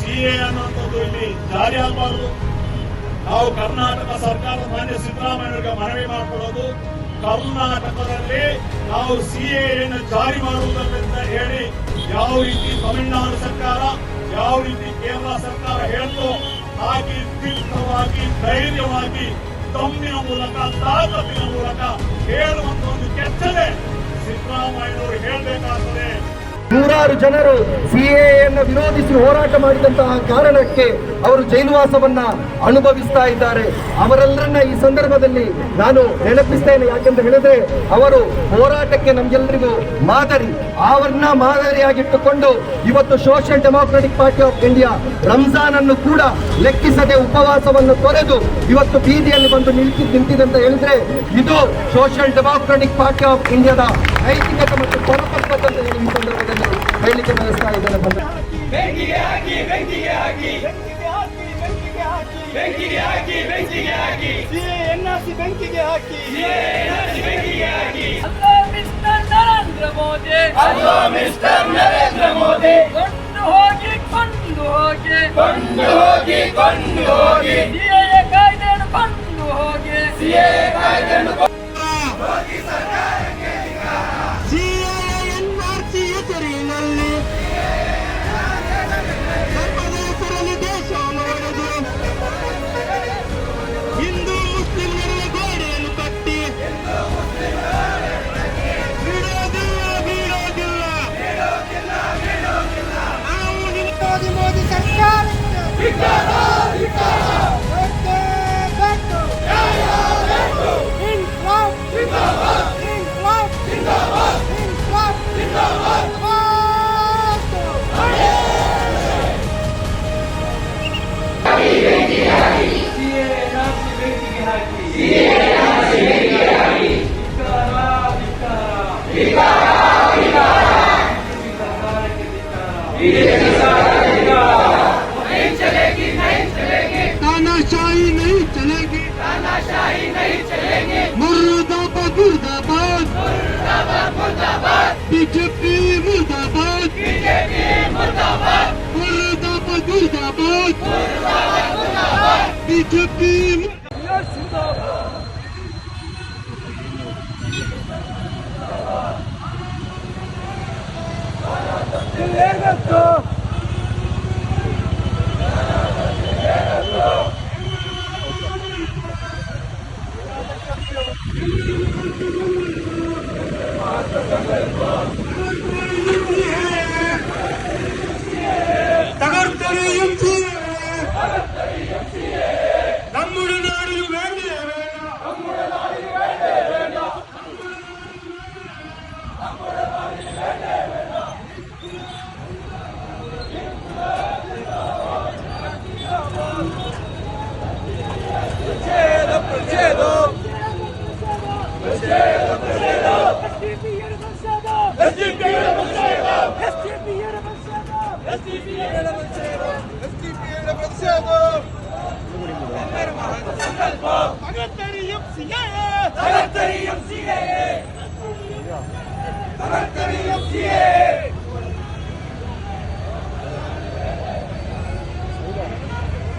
CA ಅನ್ನುವಂಥದ್ದು ಇಲ್ಲಿ ಜಾರಿ ಆಗಬಾರದು. ನಾವು ಕರ್ನಾಟಕ ಸರ್ಕಾರದ ಮಾನ್ಯ ಸಿದ್ದರಾಮಯ್ಯವರಿಗೆ ಮನವಿ ಮಾಡಿಕೊಳ್ಳೋದು, ಕರ್ನಾಟಕದಲ್ಲಿ ನಾವು ಸಿಎಯನ್ನು ಜಾರಿ ಮಾಡುವುದರಿಂದ ಹೇಳಿ ಯಾವ ರೀತಿ ತಮಿಳುನಾಡು ಸರ್ಕಾರ, ಯಾವ ರೀತಿ ಕೇರಳ ಸರ್ಕಾರ ಹೇಳ್ತು ಹಾಗೆ ದಿಟ್ಟವಾಗಿ, ಧೈರ್ಯವಾಗಿ ತಮ್ಮಿನ ಮೂಲಕ ತಾಕತ್ತಿನ ಮೂಲಕ ಹೇಳುವಂತ ಒಂದು ಕೆಚ್ಚಲೆ ಸಿದ್ದರಾಮಯ್ಯನವರು ಹೇಳಬೇಕಾಗ್ತದೆ. ನೂರಾರು ಜನರು ಸಿಎಯನ್ನು ವಿರೋಧಿಸಿ ಹೋರಾಟ ಮಾಡಿದಂತಹ ಕಾರಣಕ್ಕೆ ಅವರು ಜೈಲುವಾಸವನ್ನ ಅನುಭವಿಸ್ತಾ ಇದ್ದಾರೆ. ಅವರೆಲ್ಲರನ್ನ ಈ ಸಂದರ್ಭದಲ್ಲಿ ನಾನು ನೆನಪಿಸ್ತೇನೆ. ಯಾಕೆಂತ ಹೇಳಿದ್ರೆ ಅವರು ಹೋರಾಟಕ್ಕೆ ನಮ್ಗೆಲ್ಲರಿಗೂ ಮಾದರಿ ಅವರನ್ನ ಮಾದರಿಯಾಗಿಟ್ಟುಕೊಂಡು ಇವತ್ತು social democratic party of India Ramzan ಅನ್ನು ಕೂಡ ಲೆಕ್ಕಿಸದೆ ಉಪವಾಸವನ್ನು ತೊರೆದು ಇವತ್ತು ಬೀದಿಯಲ್ಲಿ ಬಂದು ನಿಲ್ಕಿ ಅಂತ ಹೇಳಿದ್ರೆ ಇದು ಸೋಷಿಯಲ್ ಡೆಮಾಕ್ರೆಟಿಕ್ ಪಾರ್ಟಿ ಆಫ್ ಇಂಡಿಯಾದ ನೈತಿಕತೆ ಮತ್ತು ಹೇಳಿ ಈ ಸಂದರ್ಭದಲ್ಲಿ ಹೇಳಲಿಕ್ಕೆ ಬಯಸ್ತಾ ಇದ್ದಾರೆ ಬಂದ ಬೆಂಕಿಗೆ ಹಾಕಿ ಬೆಂಕಿಗೆ ಹಾಕಿ. ಬೆಂಕಿಗೆ ಹಾಕಿ ಬೆಂಕಿಗೆ ಹಾಕಿ ಬೆಂಕಿಗೆ ಹಾಕಿ. ಬೆಂಕಿಗೆ ಹಾಕಿ. ಎನ್ಆರ್ಸಿ ಬೆಂಕಿಗೆ ಹಾಕಿ ಬೆಂಕಿಗೆ ಹಾಕಿ. ಅಲ್ಲೋ ನರೇಂದ್ರ ಮೋದಿ. ಅಲ್ಲೋ ಮಿಸ್ಟರ್ ನರೇಂದ್ರ ಮೋದಿ. ಕೊಂಡು ಹೋಗಿ ಕೊಂಡು ಹೋಗಿ. ಕೊಂಡು ಹೋಗಿ ಕೊಂಡು ಹೋಗಿ. ಸರ್ಕಾರಕ್ಕೆ Murdaba murdaba BKP murdaba Murdaba murdaba BKP murdaba Nerede Yeah!